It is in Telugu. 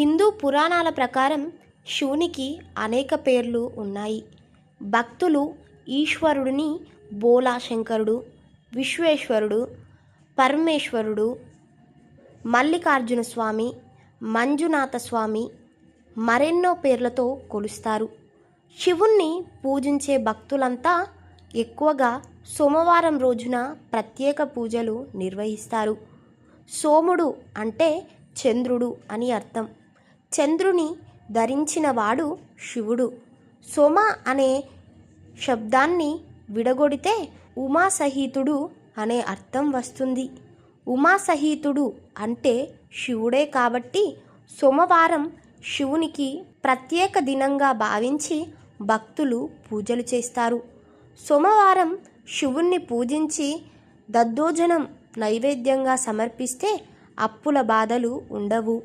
హిందూ పురాణాల ప్రకారం శివునికి అనేక పేర్లు ఉన్నాయి. భక్తులు ఈశ్వరుడిని బోలాశంకరుడు విశ్వేశ్వరుడు పరమేశ్వరుడు మల్లికార్జున స్వామి మంజునాథ స్వామి మరెన్నో పేర్లతో కొలుస్తారు. శివుణ్ణి పూజించే భక్తులంతా ఎక్కువగా సోమవారం రోజున ప్రత్యేక పూజలు నిర్వహిస్తారు. సోముడు అంటే చంద్రుడు అని అర్థం. చంద్రుని ధరించినవాడు శివుడు. సోమ అనే శబ్దాన్ని విడగొడితే ఉమాసహితుడు అనే అర్థం వస్తుంది. ఉమాసహితుడు అంటే శివుడే కాబట్టి సోమవారం శివునికి ప్రత్యేక దినంగా భావించి భక్తులు పూజలు చేస్తారు. సోమవారం శివుణ్ణి పూజించి దద్దోజనం నైవేద్యంగా సమర్పిస్తే అప్పుల బాధలు ఉండవు.